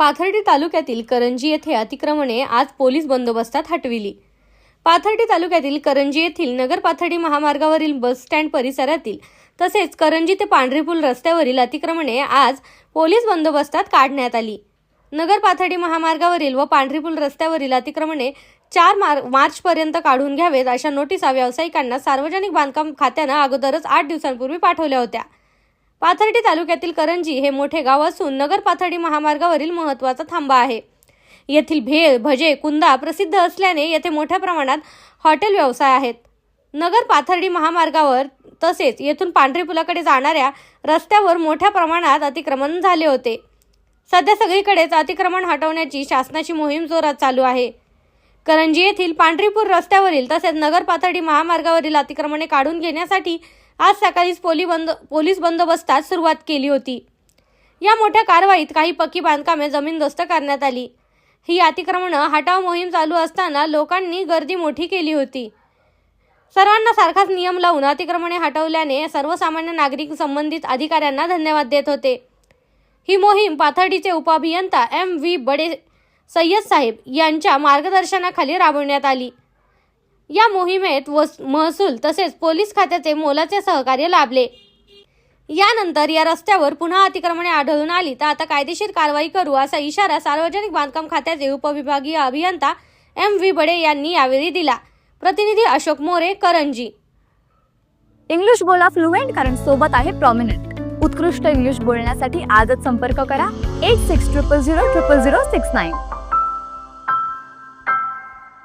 पाथर्डी तालुक्यातील करंजी येथे अतिक्रमणे आज पोलीस बंदोबस्तात हटविली. पाथर्डी तालुक्यातील करंजी येथील नगर पाथर्डी महामार्गावरील बस स्टँड परिसरातील तसेच करंजी ते पांढरीपूल रस्त्यावरील अतिक्रमणे आज पोलीस बंदोबस्तात काढण्यात आली. नगर पाथर्डी महामार्गावरील व पांढरीपूल रस्त्यावरील अतिक्रमणे चार मार मार्चपर्यंत काढून घ्यावेत अशा नोटिसा व्यावसायिकांना सार्वजनिक बांधकाम खात्यानं अगोदरच आठ दिवसांपूर्वी पाठवल्या होत्या. पाथर्डी तालुक्यातील करंजी हे मोठे गाव असून नगर पाथर्डी महामार्गावरील महत्त्वाचा थांबा आहे. येथील भेळ भजे कुंदा प्रसिद्ध असल्याने येथे मोठ्या प्रमाणात हॉटेल व्यवसाय आहेत. नगर पाथर्डी महामार्गावर तसेच येथून पांढरी पुलाकडे जाणाऱ्या रस्त्यावर मोठ्या प्रमाणात अतिक्रमण झाले होते. सध्या सगळीकडेच अतिक्रमण हटवण्याची शासनाची मोहीम जोरात चालू आहे. करंजी येथील पांढरीपूर रस्त्यावरील तसेच नगर पाथर्डी महामार्गावरील अतिक्रमणे काढून घेण्यासाठी आज सकाळीच पोली बंद पोलीस बंदोबस्तात सुरुवात केली होती. या मोठ्या कारवाईत काही पक्की बांधकामे जमीनदोस्त करण्यात आली. ही अतिक्रमणं हटाव मोहीम चालू असताना लोकांनी गर्दी मोठी केली होती. सर्वांना सारखाच नियम लावून अतिक्रमणे हटवल्याने सर्वसामान्य नागरिक संबंधित अधिकाऱ्यांना धन्यवाद देत होते. ही मोहीम पाथर्डीचे उपअभियंता एम व्ही बडे सय्यद साहेब यांच्या मार्गदर्शनाखाली राबवण्यात आली. या मोहिमेत वस महसूल तसेच पोलीस खात्याचे मोलाचे सहकार्य लाभले. यानंतर या रस्त्यावर पुन्हा अतिक्रमणे आढळून आली. तर आता कायदेशीर कारवाई करू असा इशारा सार्वजनिक बांधकाम खात्याचे उपविभागीय अभियंता एम व्ही बडे यांनी यावेळी दिला. प्रतिनिधी अशोक मोरे करंजी. इंग्लिश बोला फ्लुएंट कारण सोबत आहे प्रॉमिनंट उत्कृष्ट इंग्लिश बोलण्यासाठी आजच संपर्क करा. Eight six triple zero triple zero six nine